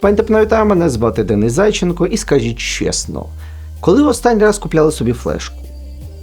Пані та мене звати Денис Зайченко і скажіть чесно, коли останній раз купляли собі флешку?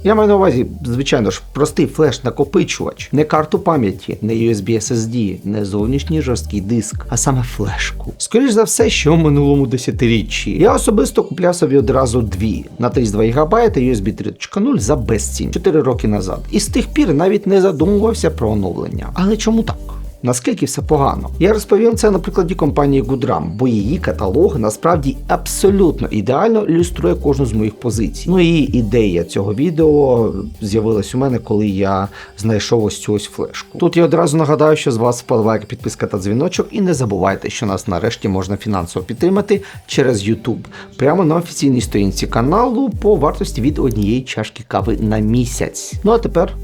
Я маю на увазі, звичайно ж, простий флеш-накопичувач, не карту пам'яті, не USB SSD, не зовнішній жорсткий диск, а саме флешку. Скоріш за все, що в минулому десятиріччі. Я особисто купляв собі одразу дві на 32 ГБ та USB 3.0 за безцінь 4 роки назад. І з тих пір навіть не задумувався про оновлення. Але чому так? Наскільки все погано? Я розповім це на прикладі компанії Goodram, бо її каталог насправді абсолютно ідеально ілюструє кожну з моїх позицій. Ну і ідея цього відео з'явилась у мене, коли я знайшов ось цю ось флешку. Тут я одразу нагадаю, що з вас вподобайка, підписка та дзвіночок, і не забувайте, що нас нарешті можна фінансово підтримати через YouTube, прямо на офіційній сторінці каналу по вартості від однієї чашки кави на місяць. Ну а тепер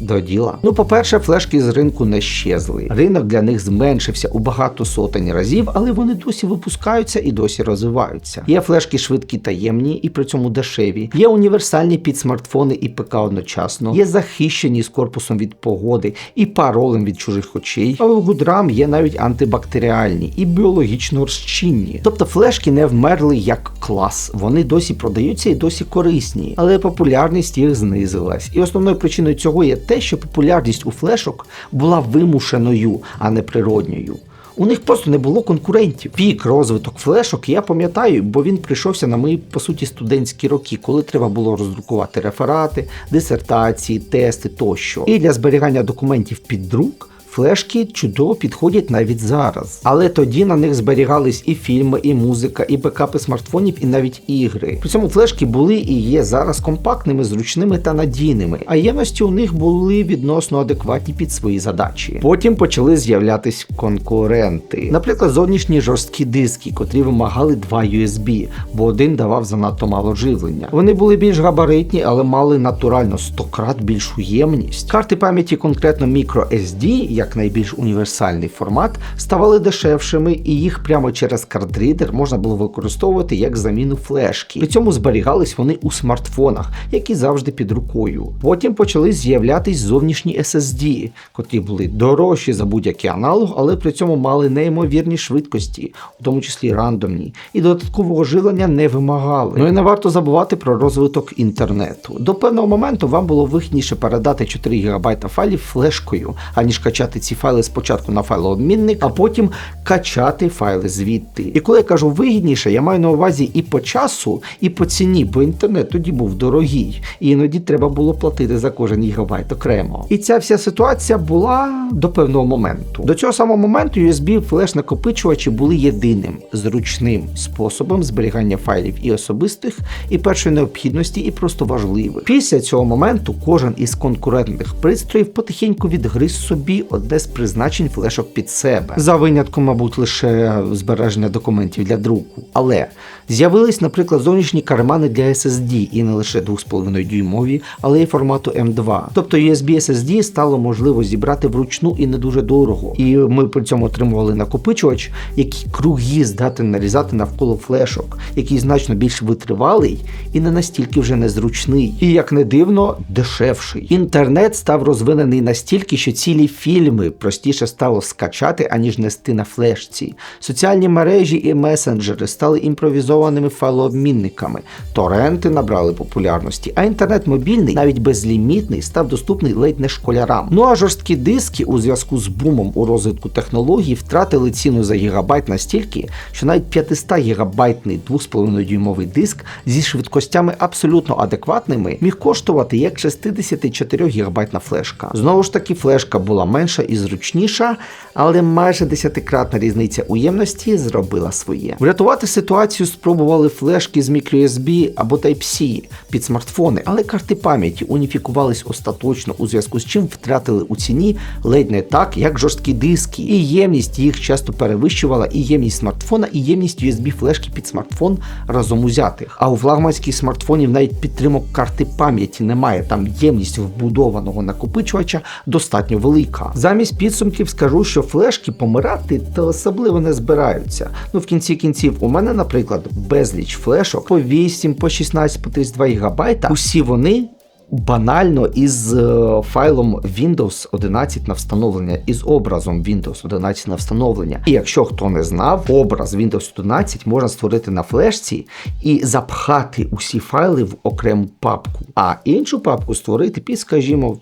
до діла. Ну, по-перше, флешки з ринку не щезли. Ринок для них зменшився у багато сотень разів, але вони досі випускаються і досі розвиваються. Є флешки швидкі та ємні і при цьому дешеві. Є універсальні під смартфони і ПК одночасно. Є захищені з корпусом від погоди і паролем від чужих очей. А у Гудрам є навіть антибактеріальні і біологічно розчинні. Тобто флешки не вмерли як клас. Вони досі продаються і досі корисні, але популярність їх знизилась. І основною причиною цього є те, що популярність у флешок була вимушеною, а не природньою. У них просто не було конкурентів. Пік розвиток флешок я пам'ятаю, бо він прийшовся на мої по суті студентські роки, коли треба було роздрукувати реферати, дисертації, тести тощо. І для зберігання документів під друк. Флешки чудово підходять навіть зараз, але тоді на них зберігались і фільми, і музика, і бекапи смартфонів, і навіть ігри. При цьому флешки були і є зараз компактними, зручними та надійними, а ємності у них були відносно адекватні під свої задачі. Потім почали з'являтись конкуренти, наприклад, зовнішні жорсткі диски, котрі вимагали два USB, бо один давав занадто мало живлення. Вони були більш габаритні, але мали натурально 100 крат більшу ємність. Карти пам'яті конкретно microSD, як найбільш універсальний формат, ставали дешевшими, і їх прямо через картридер можна було використовувати як заміну флешки. При цьому зберігались вони у смартфонах, які завжди під рукою. Потім почали з'являтись зовнішні SSD, котрі були дорожчі за будь-який аналог, але при цьому мали неймовірні швидкості, у тому числі рандомні, і додаткового жилення не вимагали. Ну і не варто забувати про розвиток інтернету. До певного моменту вам було вигідніше передати 4 ГБ файлів флешкою, аніж качати ці файли спочатку на файлообмінник, а потім качати файли звідти. І коли я кажу вигідніше, я маю на увазі і по часу, і по ціні, бо інтернет тоді був дорогий, і іноді треба було платити за кожен гігабайт окремо. І ця вся ситуація була до певного моменту. До цього самого моменту USB флеш-накопичувачі були єдиним зручним способом зберігання файлів і особистих, і першої необхідності, і просто важливих. Після цього моменту кожен із конкурентних пристроїв потихеньку відгриз собі одне з призначень флешок під себе. За винятком, мабуть, лише збереження документів для друку. Але з'явились, наприклад, зовнішні кармани для SSD і не лише 2,5 дюймові, але й формату M2. Тобто USB SSD стало можливо зібрати вручну і не дуже дорого. І ми при цьому отримували накопичувач, який круги здатен нарізати навколо флешок, який значно більш витривалий і не настільки вже незручний. І як не дивно, дешевший. Інтернет став розвинений настільки, що цілі фільми простіше стало скачати, аніж нести на флешці. Соціальні мережі і месенджери стали імпровізованими файлообмінниками. Торренти набрали популярності, а інтернет мобільний, навіть безлімітний, став доступний ледь не школярам. Ну а жорсткі диски у зв'язку з бумом у розвитку технологій втратили ціну за гігабайт настільки, що навіть 500 гігабайтний 2,5 дюймовий диск зі швидкостями абсолютно адекватними міг коштувати як 64 гігабайтна флешка. Знову ж таки, флешка була менша і зручніша, але майже десятикратна різниця у ємності зробила своє. Врятувати ситуацію спробували флешки з microUSB або Type-C під смартфони, але карти пам'яті уніфікувались остаточно, у зв'язку з чим втратили у ціні ледь не так, як жорсткі диски, і ємність їх часто перевищувала і ємність смартфона, і ємність USB флешки під смартфон разом узятих. А у флагманських смартфонів навіть підтримок карти пам'яті немає. Там ємність вбудованого накопичувача достатньо велика. Замість підсумків скажу, що флешки помирати та особливо не збираються. Ну в кінці кінців, у мене, наприклад, безліч флешок по 8, по 16, по 32 гігабайта. Усі вони банально із е, файлом Windows 11 на встановлення, із образом Windows 11 на встановлення. І якщо хто не знав, образ Windows 11 можна створити на флешці і запхати усі файли в окрему папку, а іншу папку створити під, скажімо,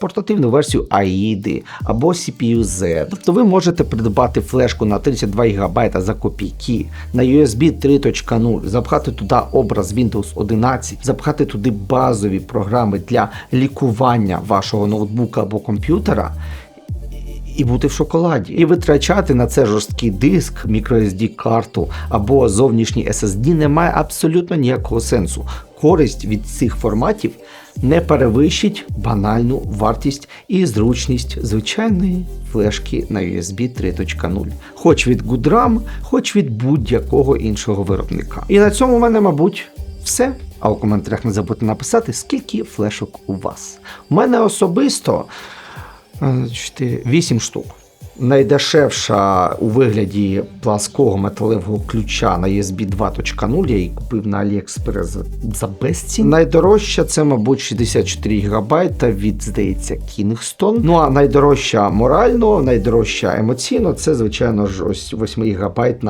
портативну версію AIDA або CPU-Z. Тобто ви можете придбати флешку на 32 ГБ за копійки на USB 3.0, запхати туди образ Windows 11, запхати туди базові програми для лікування вашого ноутбука або комп'ютера. І бути в шоколаді, і витрачати на це жорсткий диск, microSD карту або зовнішній SSD немає абсолютно ніякого сенсу. Користь від цих форматів не перевищить банальну вартість і зручність звичайної флешки на USB 3.0, хоч від Goodram, хоч від будь-якого іншого виробника. І на цьому в мене, мабуть, все. А у коментарях не забудьте написати, скільки флешок у вас. У мене особисто. 8 штук. Найдешевша у вигляді плаского металевого ключа на USB 2.0, я її купив на AliExpress за, за безцінь. Найдорожча це, мабуть, 64 ГБ від, здається, Kingston. Ну а найдорожча морально, найдорожча емоційно це, звичайно ж, ось 8 ГБ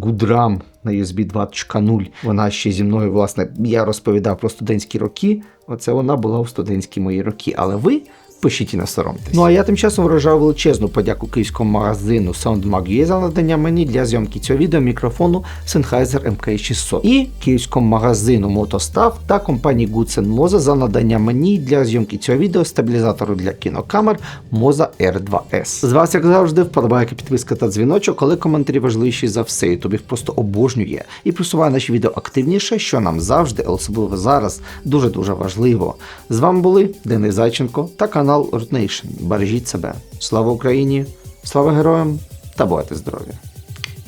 Goodram на USB 2.0. Вона ще зі мною, власне, я розповідав про студентські роки. Оце вона була у студентські мої роки. Але ви пишіть і не соромтесь. Ну а я тим часом виражаю величезну подяку київському магазину SoundMag.ua за надання мені для зйомки цього відео мікрофону Sennheiser MK600 і київському магазину Мотостав та компанії Goodsen Moza за надання мені для зйомки цього відео стабілізатору для кінокамер Moza R2S. З вас, як завжди, вподобайки, підписка та дзвіночок, коли коментарі важливіші за все. Ютуб їх просто обожнює і просуває наші відео активніше, що нам завжди, особливо зараз, дуже дуже важливо. З вами були Денис Зайченко та канал Root. Бережіть себе. Слава Україні! Слава героям та бувайте здорові!